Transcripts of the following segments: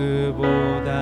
つだ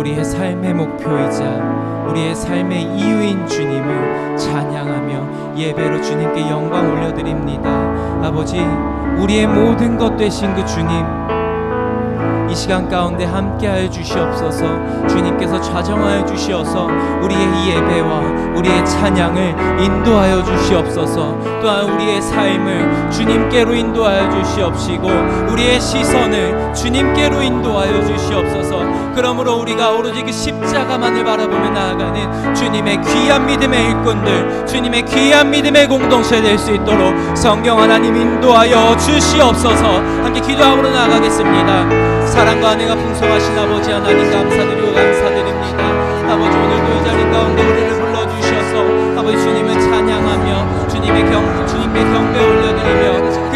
우리의 삶의 목표이자 우리의 삶의 이유인 주님을 찬양하며 예배로 주님께 영광 올려드립니다. 아버지, 우리의 모든 것 되신 그 주님, 이 시간 가운데 함께하여 주시옵소서. 주님께서 좌정하여 주시어서 우리의 이 예배와 우리의 찬양을 인도하여 주시옵소서. 또한 우리의 삶을 주님께로 인도하여 주시옵시고 우리의 시선을 주님께로 인도하여 주시옵소서 그러므로 우리가 오로지 그 십자가만을 바라보며 나아가는 주님의 귀한 믿음의 일꾼들 주님의 귀한 믿음의 공동체 될 수 있도록 성경 하나님 인도하여 주시옵소서. 함께 기도하러 나가겠습니다. 사랑과 은혜가 풍성하신 아버지 하나님 감사드리고 감사드립니다. 아버지 오늘도 이 자리 가운데 우리를 불러주셔서 아버지 주님을 찬양하며 주님의 경 주님께 경배 올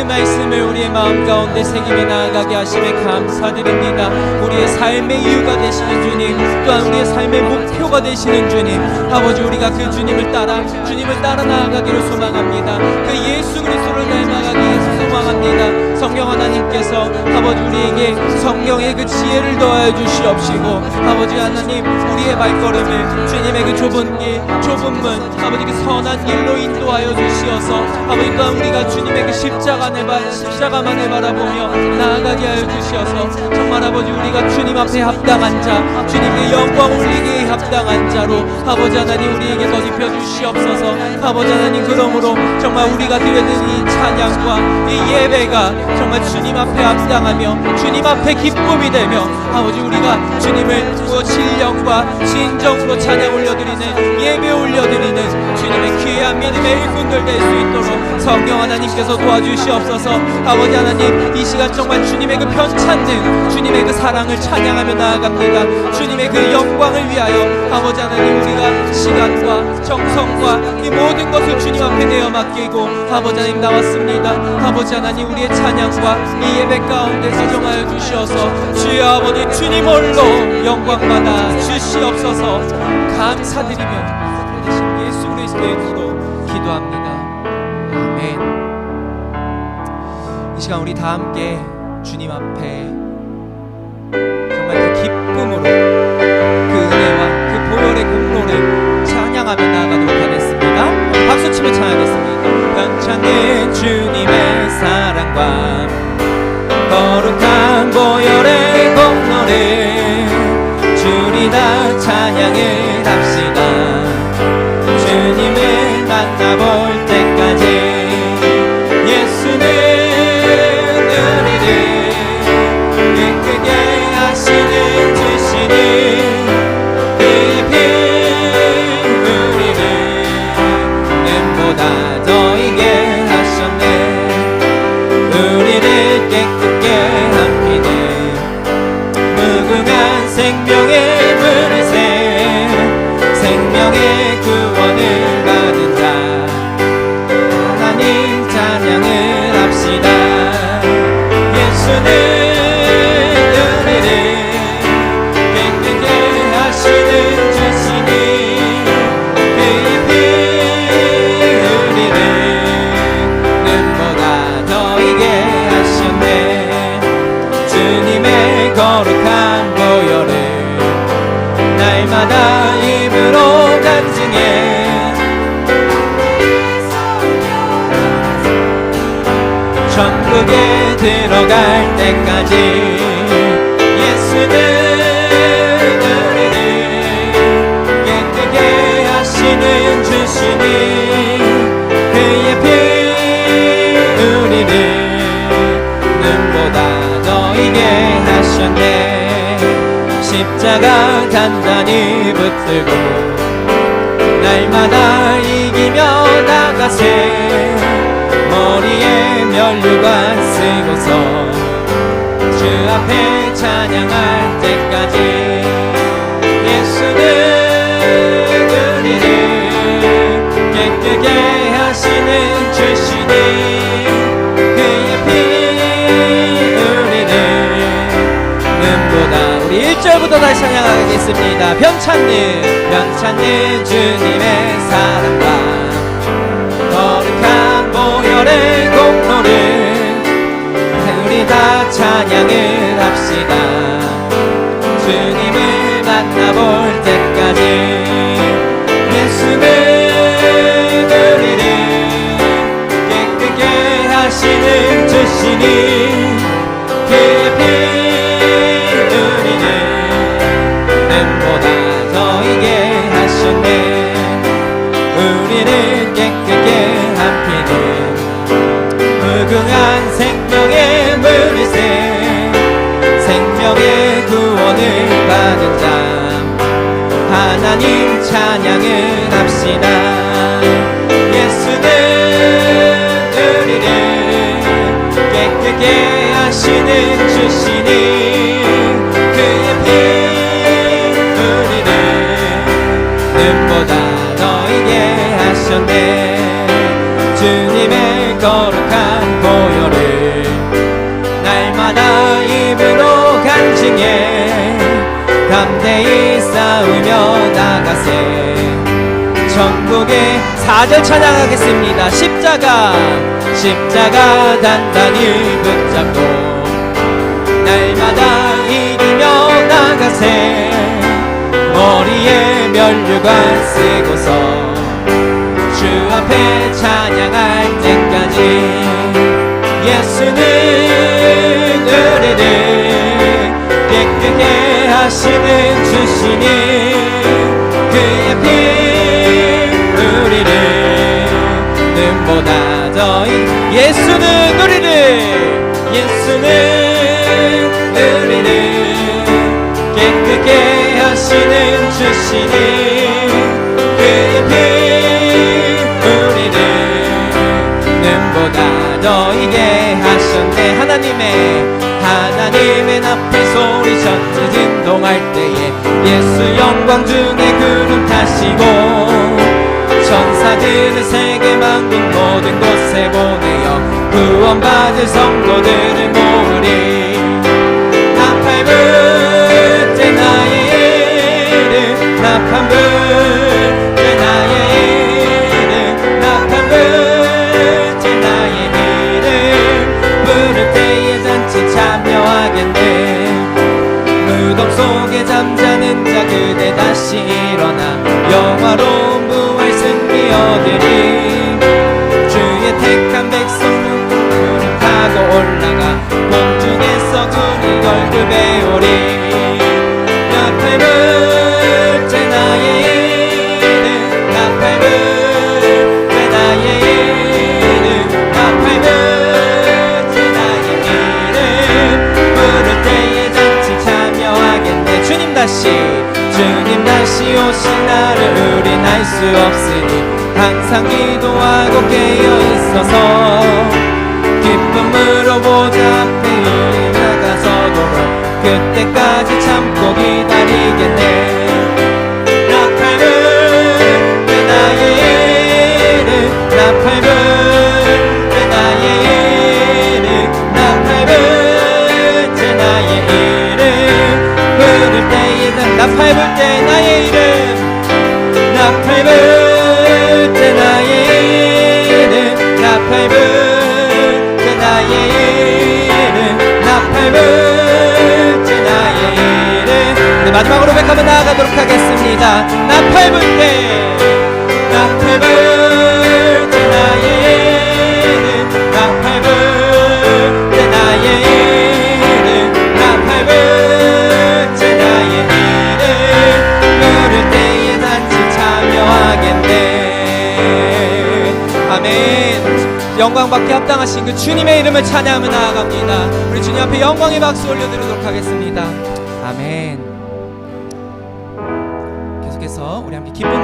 그 말씀을 우리의 마음 가운데 새기며 나아가게 하심에 감사드립니다. 우리의 삶의 이유가 되시는 주님 또한 우리의 삶의 목표가 되시는 주님 아버지 우리가 그 주님을 따라 주님을 따라 나아가기를 소망합니다. 그 예수 그리스도를 닮아가기 소망합니다 성령 하나님께서 아버지 우리에게 성령의 그 지혜를 더하여 주시옵시고 아버지 하나님 우리의 발걸음을 주님의 그 좁은 길 좁은 문 아버지 그 선한 길로 인도하여 주시어서 아버지 또한 우리가 주님의 그 십자가를 바, 십자가만을 바라보며 나아가게 하여 주시어서 정말 아버지 우리가 주님 앞에 합당한 자 주님의 영광 올리기에 합당한 자로 아버지 하나님 우리에게 덧입혀 주시옵소서. 아버지 하나님 그러므로 정말 우리가 드려는 이 찬양과 이 예배가 정말 주님 앞에 합당하며 주님 앞에 기쁨이 되며 아버지 우리가 주님을 그 신령과 진정으로 찬양 올려드리는 예배 올려드리는 주님의 귀한 믿음의 일꾼들 될 수 있도록 성령 하나님께서 도와주시옵소서. 아버지 하나님 이 시간 정말 주님의 그 편찮는 주님의 그 사랑을 찬양하며 나아갑니다. 주님의 그 영광을 위하여 아버지 하나님 우리가 시간과 정성과 이 모든 것을 주님 앞에 내어 맡기고 아버지 하나님 나왔습니다. 아버지 하나님 우리의 찬양 과 이 예배 가운데 사정하여 주시어서 주여 아버지 주님 홀로 영광 받아 주시옵소서. 감사드리며 대신 예수 그리스도의 이름으로 기도합니다. 아멘. 이 시간 우리 다 함께 주님 앞에 정말 그 기쁨으로 십자가 단단히 붙들고 날마다 이기며 나가세 머리에 면류관 쓰고서 주 앞에 찬양할 때까지 예수는 1절부터 다시 찬양하겠습니다. 편찮는 편찮는 주님의 사랑과 거룩한 보혈의 공로를 우리 다 찬양을 합시다. 주님을 만나볼 때까지 예수는 우리를 깨끗게 하시는 주시니 그의 하나님 찬양을 합시다. 예수는 우리를 깨끗게 하시는 주시니 그의 피 우리를 눈보다 너에게 하셨네. 주님의 거룩한 담대히 싸우며 나가세. 전국의 사절 찬양하겠습니다. 십자가 십자가 단단히 붙잡고 날마다 이기며 나가세. 머리에 면류관 쓰고서 주 앞에 찬양할 때까지 예수는 우리를 깨끗게 하시는 주시니 그의 피 우리를 눈보다 더이 예수는 우리를 예수는 우리를 깨끗게 하시는 주시니 그의 피 우리를 눈보다 더이게 하셨네 하나님의 하나님의 앞에 소리쳐 진동할 때에 예수 영광 중에 구름 타시고 천사들을 세계 만국 모든 곳에 보내어 구원받을 성도들을 모으리 다시 주님 다시 오신 날을 우린 알 수 없으니 항상 기도하고 깨어 있어서 기쁨으로 보좌 앞에 우리 나가서도록 그때까지 참고 기다리겠네 마지막으로 백하면 나아가도록 하겠습니다. 단지 참여하겠네. 아멘. 영광받게 합당하신 그 주님의 이름을 찬양하며 나아갑니다. 우리 주님 앞에 영광의 박수 올려드리도록 하겠습니다. 아멘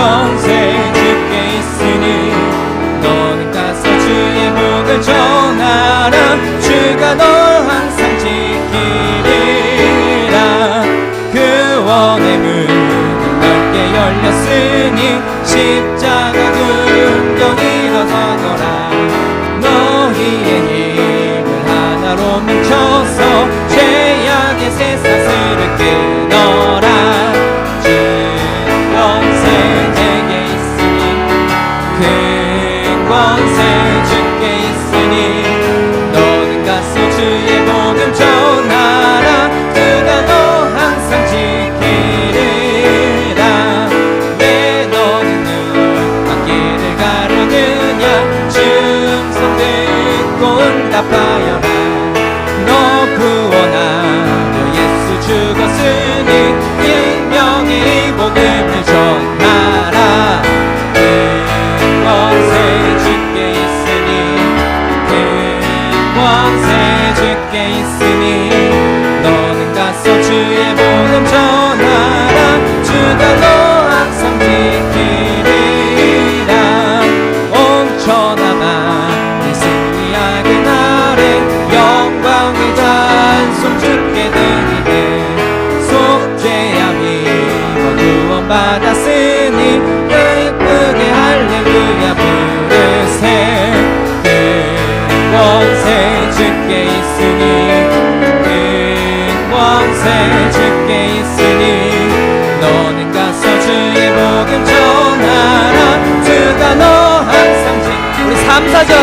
그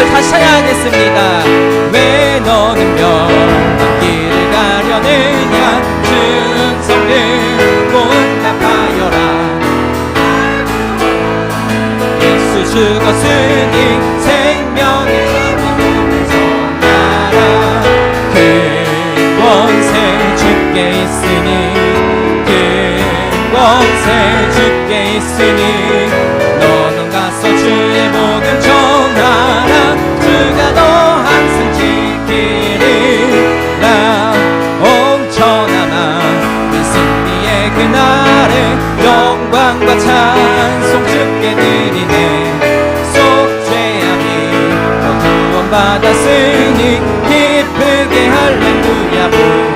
다시 찬양하겠습니다. 왜 너는 명 기쁘게 할렐루야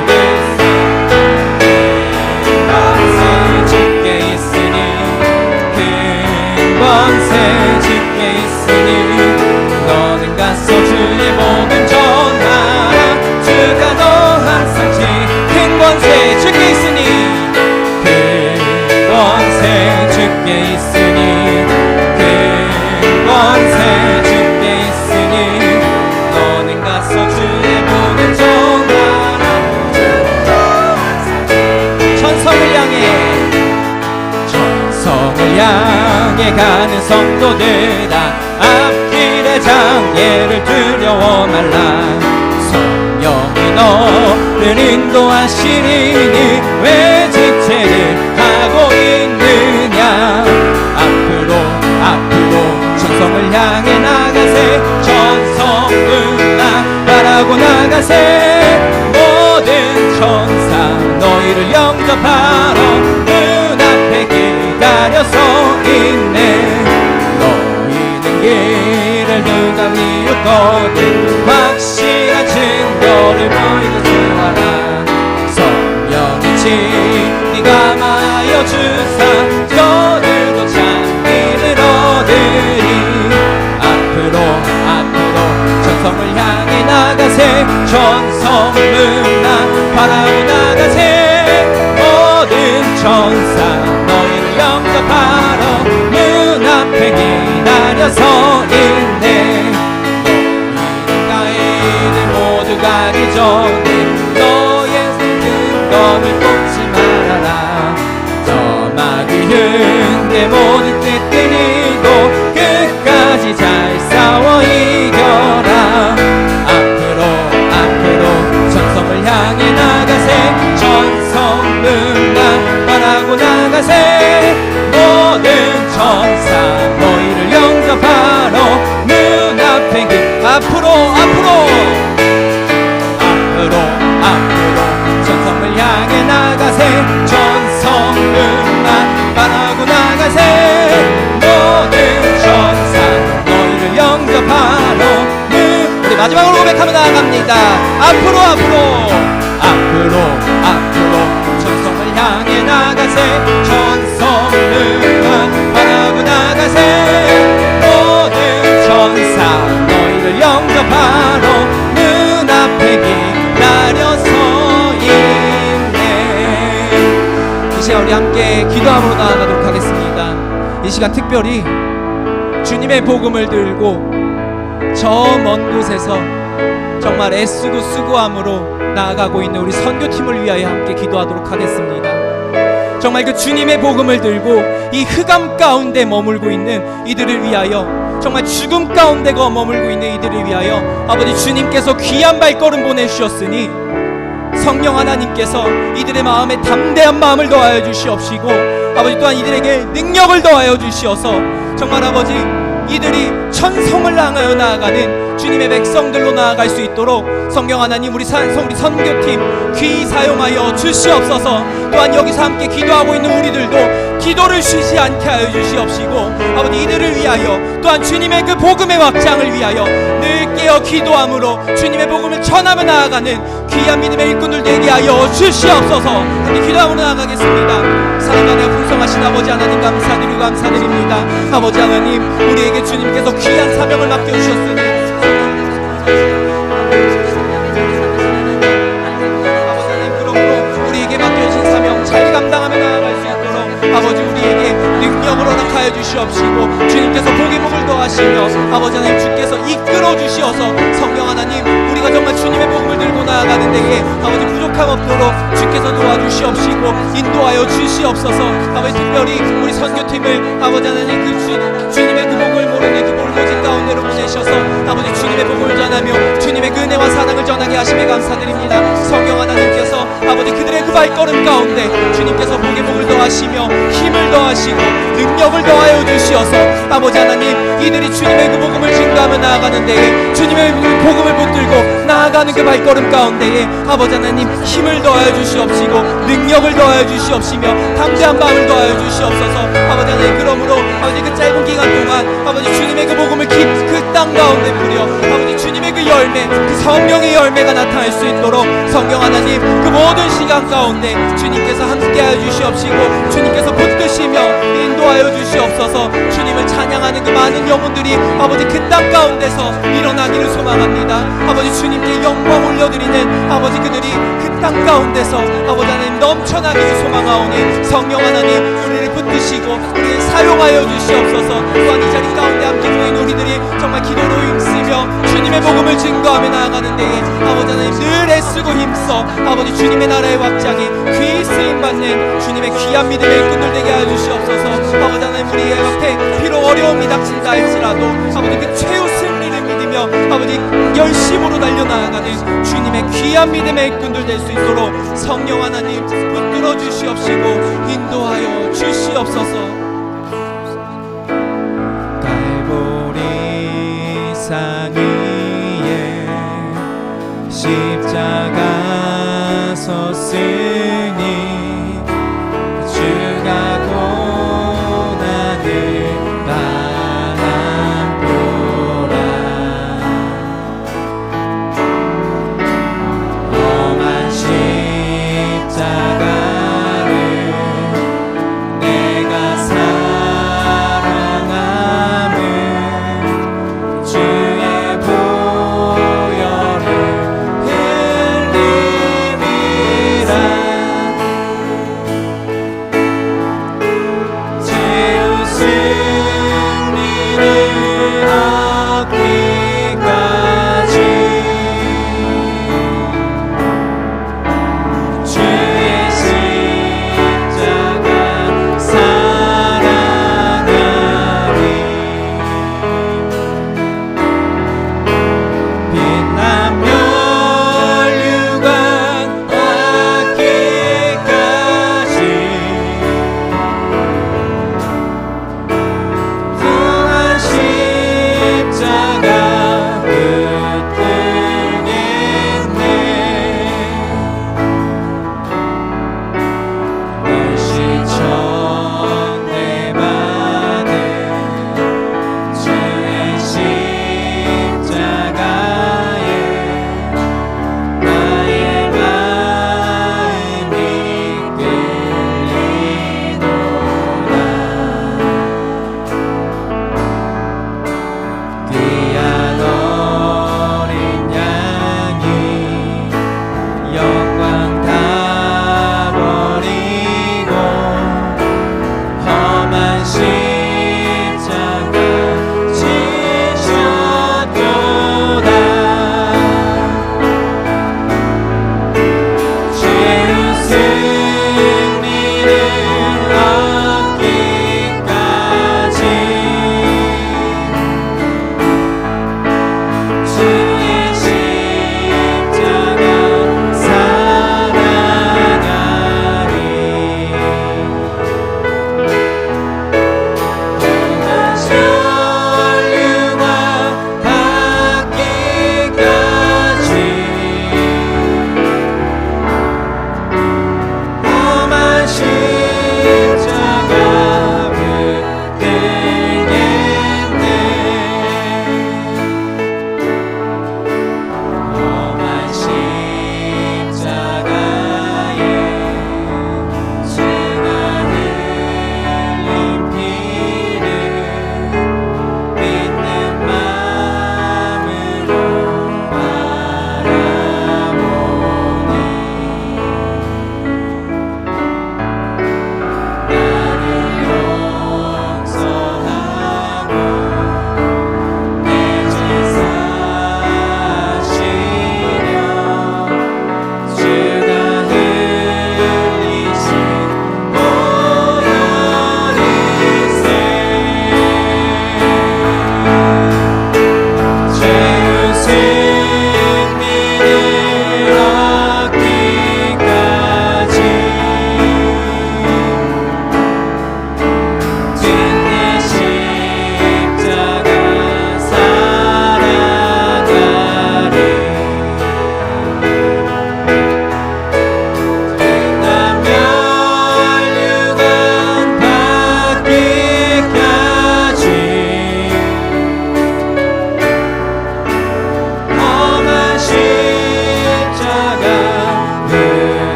성도들아 앞길의 장애를 두려워 말라. 성령이 너를 인도하시리니 왜 지체를 하고 있느냐? 앞으로 앞으로 천성을 향해 나가세. 천성 문나 바라고 나가세. 모든 천사 너희를 영접하러 눈앞에 기다려서 있네 이었거든 확실한 증거를 보이고 주하라. 성령이 진리가 마여 주사 너들도 찬미를 얻으리. 앞으로 앞으로 천성을 향해 나가세. 천성 문나 바라고 나가세. 모든 천사 너희를 영접하러 문 앞에 기다려서 있네 모든 뜻들이고 끝까지 잘 싸워 이겨라. 앞으로 앞으로 천성을 향해 나가세. 천성 문나 바라고 나가세. 모든 천사 너희를 영접하러 문 앞에 기 앞으로 앞으로. 앞으로 앞으로 천성을 향해 나가세 마지막으로 고백하며 나아갑니다. 앞으로 앞으로. 앞으로 앞으로. 천성을 향해 나가세. 천성문만 바라고 나가세. 모든 천사 너희를 영접하러 문 앞에 기다려 서 있네. 이 시간 우리 함께 기도함으로 나아가도록 하겠습니다. 이 시간 특별히 주님의 복음을 들고 저 먼 곳에서 정말 애쓰고 수고함으로 나아가고 있는 우리 선교팀을 위하여 함께 기도하도록 하겠습니다. 정말 그 주님의 복음을 들고 이 흑암 가운데 머물고 있는 이들을 위하여 정말 죽음 가운데 거 머물고 있는 이들을 위하여 아버지 주님께서 귀한 발걸음 보내주셨으니 성령 하나님께서 이들의 마음에 담대한 마음을 더하여 주시옵시고 아버지 또한 이들에게 능력을 더하여 주시어서 정말 아버지 이들이 천성을 향하여 나아가는 주님의 백성들로 나아갈 수 있도록 성경 하나님 우리 산 우리 선교팀 귀 사용하여 주시옵소서. 또한 여기서 함께 기도하고 있는 우리들도 기도를 쉬지 않게 하여 주시옵시고 아버지 이들을 위하여 또한 주님의 그 복음의 확장을 위하여 늘 깨어 기도함으로 주님의 복음을 전하며 나아가는 귀한 믿음의 일꾼들 되게 하여 주시옵소서. 함께 기도하며 나아가겠습니다. 사랑하며 풍성하신 아버지 하나님 감사드리고 감사드립니다. 아버지 하나님 우리에게 주님께서 귀한 사명을 맡겨주셨으니. 아버지 주시옵시고 주님께서 복의 복을 더하시며 아버지 하나님 주께서 이끌어 주시어서 성령 하나님 정말 주님의 복음을 들고 나아가는 데에 아버지 부족함 없도록 주께서 도와주시옵시고 인도하여 주시옵소서. 아버지 특별히 우리 선교팀을 아버지 하나님 그 주, 주님의 모르는 그 볼모진 가운데로 보내셔서 아버지 주님의 복음을 전하며 주님의 그 은혜와 사랑을 전하게 하심에 감사드립니다. 성령 하나님께서 아버지 그들의 그 발걸음 가운데 주님께서 복의 복을 더하시며 힘을 더하시고 능력을 더하여 주시어서 아버지 하나님 이들이 주님의 그 복음을 증거하며 나아가는 데에 주님의 그 복음을 붙들고 나아가는 그 발걸음 가운데에 아버지 하나님 힘을 더하여 주시옵시고 능력을 더하여 주시옵시며 담대한 마음을 더하여 주시옵소서. 아버지 하나님 그러므로 아버지 그 짧은 기간 동안 아버지 주님의 그 복음을 그 땅 가운데 뿌려 아버지 주님의 그 열매 그 성령의 열매가 나타날 수 있도록 성령 하나님 그 모든 시간 가운데 주님께서 함께하여 주시옵시고 주님께서 붙드시며 인도하여 주시옵소서. 주님을 찬양하는 그 많은 영혼들이 아버지 그 땅 가운데서 일어나기를 소망합니다. 아버지 주님께 영광 올려드리는 아버지 그들이 그 땅 가운데서 아버지 하나님 넘쳐나기를 소망하오니 성령 하나님 우리 를 붙드시고 우리를 사용하여 주시옵소서. 또한 이 자리 가운데 함께 모인 우리들이 정말 기도로 힘쓰며 주님의 복음을 증거하며 나아가는 데에 아버지 하나님 늘 애쓰고 힘써 아버지 주님의 나라의 확장에 귀 쓰임 받는 주님의 귀한 믿음의 일꾼들 되게 하여 주시옵소서. 아버지 하나님 우리의 앞에 비록 어려움이 닥친다 할지라도 아버지 그 승리를 믿으며 열심으로 달려나아가는 주님의 귀한 믿음의 일꾼들 될 수 있도록 성령 하나님 붙들어 주시옵시고 인도하여 주시옵소서. 갈보리 산 위에 십자가 섰으니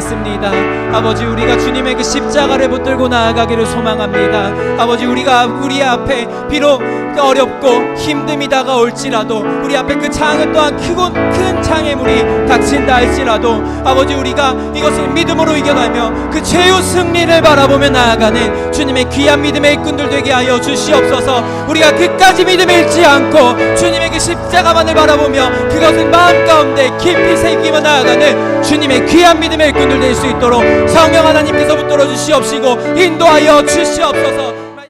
나아가도록 하겠습니다. 아버지 우리가 주님의 그 십자가를 붙들고 나아가기를 소망합니다. 아버지 우리가 우리 앞에 비록 어렵고 힘듦이 다가올지라도 우리 앞에 그 장애 또한 크고 큰 장애물이 닥친다 할지라도 아버지 우리가 이것을 믿음으로 이겨가며 그 최후 승리를 바라보며 나아가는 주님의 귀한 믿음의 일꾼들 되게 하여 주시옵소서 우리가 끝까지 믿음 잃지 않고 주님의 그 십자가만을 바라보며 그것을 마음 가운데 깊이 새기며 나아가는 주님의 귀한 믿음의 일꾼들 될 수 있도록 성령 하나님께서 붙들어 주시옵시고 인도하여 주시옵소서